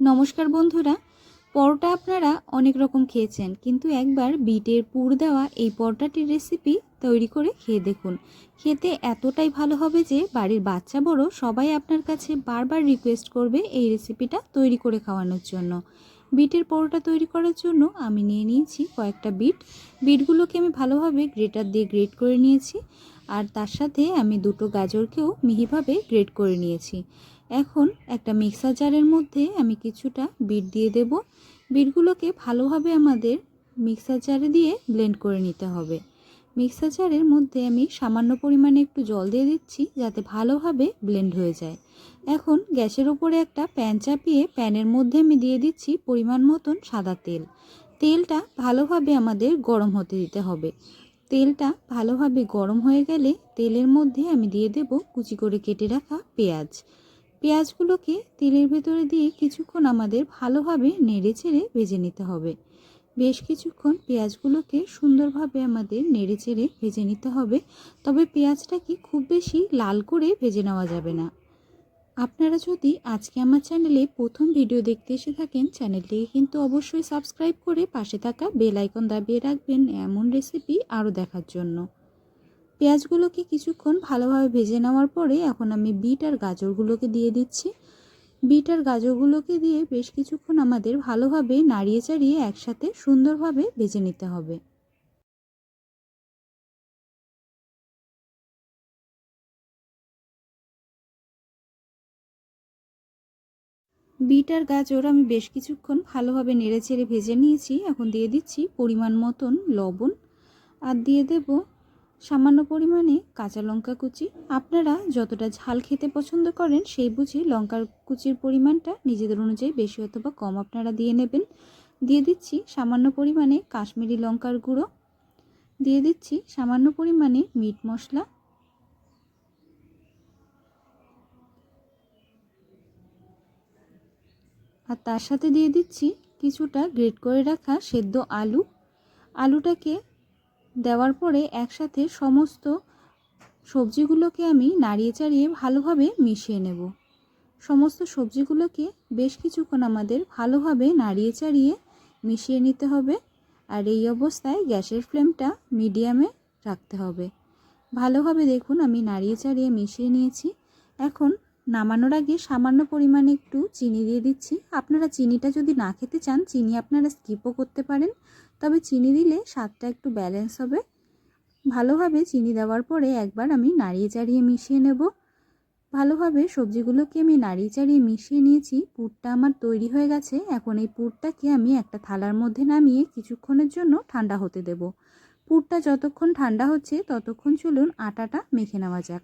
নমস্কার বন্ধুরা, পরোটা আপনারা অনেক রকম খেয়েছেন, কিন্তু একবার বিটের পুর দেওয়া এই পরোটাটির রেসিপি তৈরি করে খেয়ে দেখুন। খেতে এতটাই ভালো হবে যে বাড়ির বাচ্চা বড় সবাই আপনার কাছে বারবার রিকোয়েস্ট করবে এই রেসিপিটা তৈরি করে খাওয়ানোর জন্য। বিটের পরোটা তৈরি করার জন্য আমি নিয়ে নিয়েছি কয়েকটা বিট। বিটগুলোকে আমি ভালোভাবে গ্রেটার দিয়ে গ্রেট করে নিয়েছি, আর তার সাথে আমি দুটো গাজরকেও মিহিভাবে গ্রেট করে নিয়েছি। এখন একটা মিক্সার জারের মধ্যে আমি কিছুটা বিট দিয়ে দেব। বিটগুলোকে ভালোভাবে আমাদের মিক্সার জারে দিয়ে ব্লেন্ড করে নিতে হবে। মিক্সার জারের মধ্যে আমি সামান্য পরিমাণে একটু জল দিয়ে দিচ্ছি যাতে ভালোভাবে ব্লেন্ড হয়ে যায়। এখন গ্যাসের ওপরে একটা প্যান চাপিয়ে প্যানের মধ্যে আমি দিয়ে দিচ্ছি পরিমাণ মতন সাদা তেল। তেলটা ভালোভাবে আমাদের গরম হতে দিতে হবে। তেলটা ভালোভাবে গরম হয়ে গেলে তেলের মধ্যে আমি দিয়ে দেব কুচি করে কেটে রাখা পেঁয়াজ। পেঁয়াজগুলোকে তেলের ভেতরে দিয়ে কিছুক্ষণ আমাদের ভালোভাবে নেড়ে চেড়ে ভেজে নিতে হবে। বেশ কিছুক্ষণ পেঁয়াজগুলোকে সুন্দরভাবে আমাদের নেড়ে চেড়ে ভেজে নিতে হবে। তবে পেঁয়াজটাকে খুব বেশি লাল করে ভেজে নেওয়া যাবে না। আপনারা যদি আজকে আমার চ্যানেলে প্রথম ভিডিও দেখতে এসে থাকেন, চ্যানেলটিকে কিন্তু অবশ্যই সাবস্ক্রাইব করে পাশে থাকা বেল আইকন দাবিয়ে রাখবেন এমন রেসিপি আরও দেখার জন্য। পেঁয়াজগুলোকে কিছুক্ষণ ভালোভাবে ভেজে নেওয়ার পরে এখন আমি বিট আর গাজরগুলোকে দিয়ে দিচ্ছি। বিট আর গাজরগুলোকে দিয়ে বেশ কিছুক্ষণ আমাদের ভালোভাবে নাড়িয়ে চাড়িয়ে একসাথে সুন্দরভাবে ভেজে নিতে হবে। বিট আর গাজর আমি বেশ কিছুক্ষণ ভালোভাবে নেড়ে চেড়ে ভেজে নিয়েছি। এখন দিয়ে দিচ্ছি পরিমাণ মতন লবণ। আর দিয়ে দেব সামান্য পরিমাণে কাঁচা লঙ্কা কুচি। আপনারা যতটা ঝাল খেতে পছন্দ করেন সেই বুঝে লঙ্কার কুচির পরিমাণটা নিজেদের অনুযায়ী বেশি অথবা কম আপনারা দিয়ে নেবেন। দিয়ে দিচ্ছি সামান্য পরিমাণে কাশ্মীরি লঙ্কার গুঁড়ো। দিয়ে দিচ্ছি সামান্য পরিমাণে মিট মশলা। আর তার সাথে দিয়ে দিচ্ছি কিছুটা গ্রেট করে রাখা সেদ্ধ আলু। আলুটাকে দেওয়ার পরে একসাথে সমস্ত সবজিগুলোকে আমি নাড়িয়ে চাড়িয়ে ভালোভাবে মিশিয়ে নেব। সমস্ত সবজিগুলোকে বেশ কিছুক্ষণ আমাদের ভালোভাবে নাড়িয়ে চাড়িয়ে মিশিয়ে নিতে হবে আর এই অবস্থায় গ্যাসের ফ্লেমটা মিডিয়ামে রাখতে হবে। ভালোভাবে দেখুন আমি নাড়িয়ে চাড়িয়ে মিশিয়ে নিয়েছি। এখন নামানোর আগে সামান্য পরিমাণে একটু চিনি দিয়ে দিচ্ছি। আপনারা চিনিটা যদি না খেতে চান, চিনি আপনারা স্কিপও করতে পারেন। তবে চিনি দিলে স্বাদটা একটু ব্যালেন্স হবে। ভালোভাবে চিনি দেওয়ার পরে একবার আমি নাড়িয়ে চাড়িয়ে মিশিয়ে নেব। ভালোভাবে সবজিগুলোকে আমি নাড়িয়ে চাড়িয়ে মিশিয়ে নিয়েছি। পুরটা আমার তৈরি হয়ে গেছে। এখন এই পুরটাকে আমি একটা থালার মধ্যে নামিয়ে কিছুক্ষণের জন্য ঠান্ডা হতে দেব। পুরটা যতক্ষণ ঠান্ডা হচ্ছে, ততক্ষণ চলুন আটাটা মেখে নেওয়া যাক।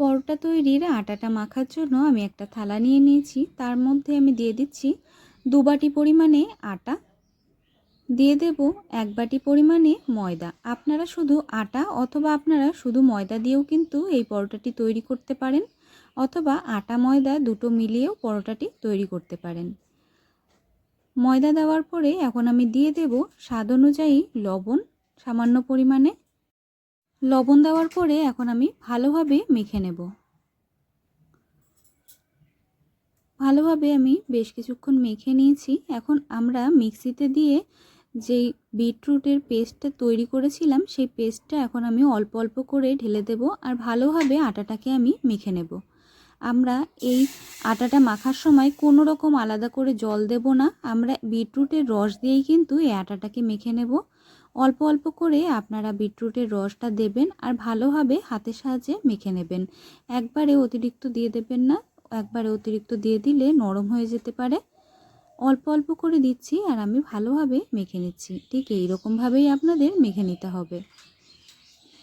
পরোটা তৈরির আটাটা মাখার জন্য আমি একটা থালা নিয়ে নিয়েছি। তার মধ্যে আমি দিয়ে দিচ্ছি দু বাটি পরিমাণে আটা। দিয়ে দেব এক বাটি পরিমাণে ময়দা। আপনারা শুধু আটা অথবা আপনারা শুধু ময়দা দিয়েও কিন্তু এই পরোটাটি তৈরি করতে পারেন অথবা আটা, ময়দা দুটো মিলিয়েও পরোটাটি তৈরি করতে পারেন। ময়দা দেওয়ার পরে এখন আমি দিয়ে দেব স্বাদ অনুযায়ী লবণ সামান্য পরিমাণে। লবণ দেওয়ার পরে এখন আমি ভালোভাবে মেখে নেব। ভালোভাবে আমি বেশ কিছুক্ষণ মেখে নিয়েছি। এখন আমরা মিক্সিতে দিয়ে যেই বিটরুটের পেস্টটা তৈরি করেছিলাম, সেই পেস্টটা এখন আমি অল্প অল্প করে ঢেলে দেব আর ভালোভাবে আটাটাকে আমি মেখে নেব। আমরা এই আটাটা মাখার সময় কোনো রকম আলাদা করে জল দেব না। আমরা বিটরুটের রস দিয়েই কিন্তু এই আটাটাকে মেখে নেব। অল্প অল্প করে আপনারা বিটরুটের রসটা দেবেন আর ভালোভাবে হাতের সাহায্যে মেখে নেবেন। একবারে অতিরিক্ত দিয়ে দেবেন না, একবারে অতিরিক্ত দিয়ে দিলে নরম হয়ে যেতে পারে। অল্প অল্প করে দিচ্ছি আর আমি ভালোভাবে মেখে নিচ্ছি। ঠিক এইরকমভাবেই আপনাদের মেখে নিতে হবে।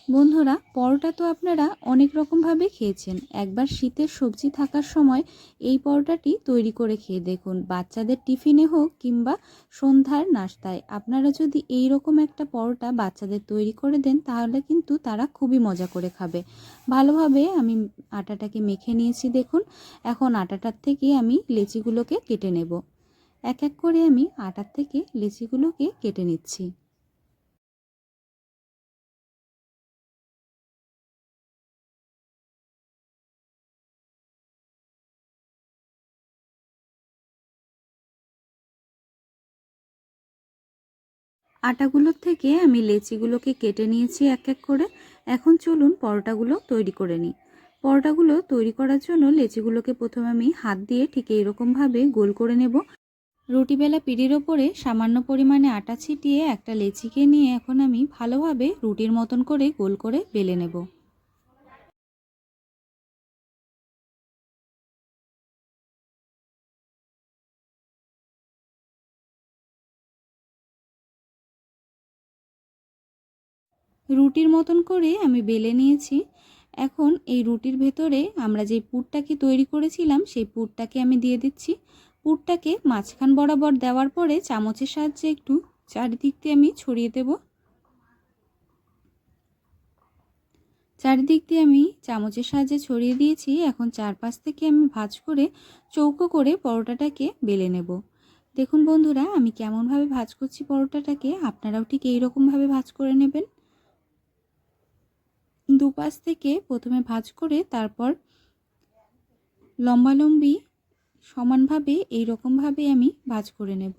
বন্ধুরা, পরোটা তো আপনারা অনেক রকমভাবে খেয়েছেন। একবার শীতের সবজি থাকার সময় এই পরোটাটি তৈরি করে খেয়ে দেখুন। বাচ্চাদের টিফিনে হোক কিংবা সন্ধ্যার নাস্তায়। আপনারা যদি এই রকম একটা পরোটা বাচ্চাদের তৈরি করে দেন, তাহলে কিন্তু তারা খুবই মজা করে খাবে। ভালোভাবে আমি আটাটাকে মেখে নিয়েছি দেখুন। এখন আটাটার থেকে আমি লেচিগুলোকে কেটে নেব। এক এক করে আমি আটার থেকে লেচিগুলোকে কেটে নিচ্ছি। আটাগুলোর থেকে আমি লেচিগুলোকে কেটে নিয়েছি এক এক করে। এখন চলুন পরোটাগুলো তৈরি করে নিই। পরোটাগুলো তৈরি করার জন্য লেচিগুলোকে প্রথমে আমি হাত দিয়ে ঠিক এইরকমভাবে গোল করে নেব। রুটিবেলা পিড়ির ওপরে সামান্য পরিমাণে আটা ছিটিয়ে একটা লেচিকে নিয়ে এখন আমি ভালোভাবে রুটির মতন করে গোল করে বেলে নেব। রুটির মতন করে আমি বেলে নিয়েছি। এখন এই রুটির ভেতরে আমরা যে পুরটাকে তৈরি করেছিলাম, সেই পুরটাকে আমি দিয়ে দিচ্ছি। পুরটাকে মাঝখান বরাবর দেওয়ার পরে চামচের সাহায্যে একটু চারিদিক দিয়ে আমি ছড়িয়ে দেব। চারিদিক দিয়ে আমি চামচের সাহায্যে ছড়িয়ে দিয়েছি। এখন চারপাশ থেকে আমি ভাজ করে চৌকো করে পরোটাটাকে বেলে নেব। দেখুন বন্ধুরা, আমি কেমনভাবে ভাজ করছি পরোটাটাকে, আপনারাও ঠিক এইরকমভাবে ভাজ করে নেবেন। দুপাশ থেকে প্রথমে ভাজ করে তারপর লম্বালম্বি সমানভাবে এই রকমভাবে আমি ভাজ করে নেব।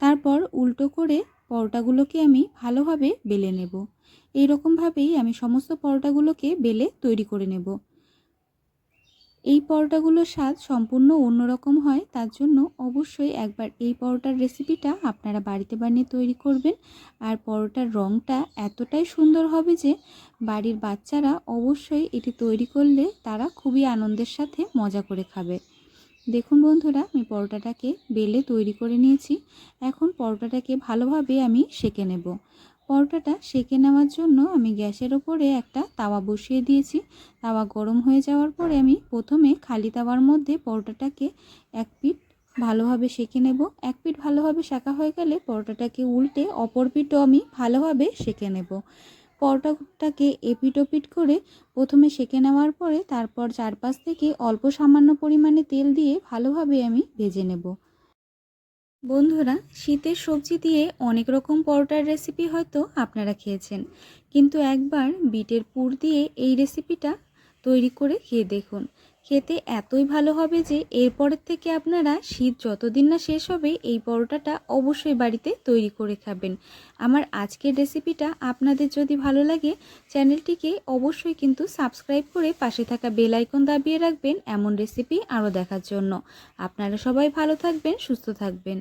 তারপর উল্টো করে পরোটাগুলোকে আমি ভালোভাবে বেলে নেব। এই রকমভাবেই আমি সমস্ত পরোটাগুলোকে বেলে তৈরি করে নেব। এই পরোটাগুলোর স্বাদ সম্পূর্ণ অন্যরকম হয়, তার জন্য অবশ্যই একবার এই পরোটার রেসিপিটা আপনারা বাড়িতে বানিয়ে তৈরি করবেন। আর পরোটার রঙটা এতটাই সুন্দর হবে যে বাড়ির বাচ্চারা অবশ্যই এটি তৈরি করলে তারা খুবই আনন্দের সাথে মজা করে খাবে। দেখুন বন্ধুরা, আমি পরোটাটাকে বেলে তৈরি করে নিয়েছি। এখন পরোটাটাকে ভালোভাবে আমি সেঁকে নেব। পরোটাটা সেঁকে নেওয়ার জন্য আমি গ্যাসের ওপরে একটা তাওয়া বসিয়ে দিয়েছি। তাওয়া গরম হয়ে যাওয়ার পরে আমি প্রথমে খালি তাওয়ার মধ্যে পরোটাটাকে এক পিঠ ভালোভাবে সেঁকে নেব। এক পিঠ ভালোভাবে সেঁকা হয়ে গেলে পরোটাটাকে উল্টে অপর পিঠও আমি ভালোভাবে সেঁকে নেব। পরোটাটাকে এপিট ওপিট করে প্রথমে সেঁকে নেওয়ার পরে তারপর চারপাশ থেকে অল্প সামান্য পরিমাণে তেল দিয়ে ভালোভাবে আমি ভেজে নেব। বন্ধুরা, শীতের সবজি দিয়ে অনেক রকম পরোটার রেসিপি হয়তো আপনারা খেয়েছেন। কিন্তু একবার বিটের পুর দিয়ে এই রেসিপিটা তৈরি করে খেয়ে দেখুন। খেতে এতই ভালো হবে যে এরপরের থেকে আপনারা শীত যতদিন না শেষ হবে, এই পরোটাটা অবশ্যই বাড়িতে তৈরি করে খাবেন। আমার আজকের রেসিপিটা আপনাদের যদি ভালো লাগে, চ্যানেলটিকে অবশ্যই কিন্তু সাবস্ক্রাইব করে পাশে থাকা বেল আইকন দাবিয়ে রাখবেন এমন রেসিপি আরও দেখার জন্য। আপনারা সবাই ভালো থাকবেন, সুস্থ থাকবেন।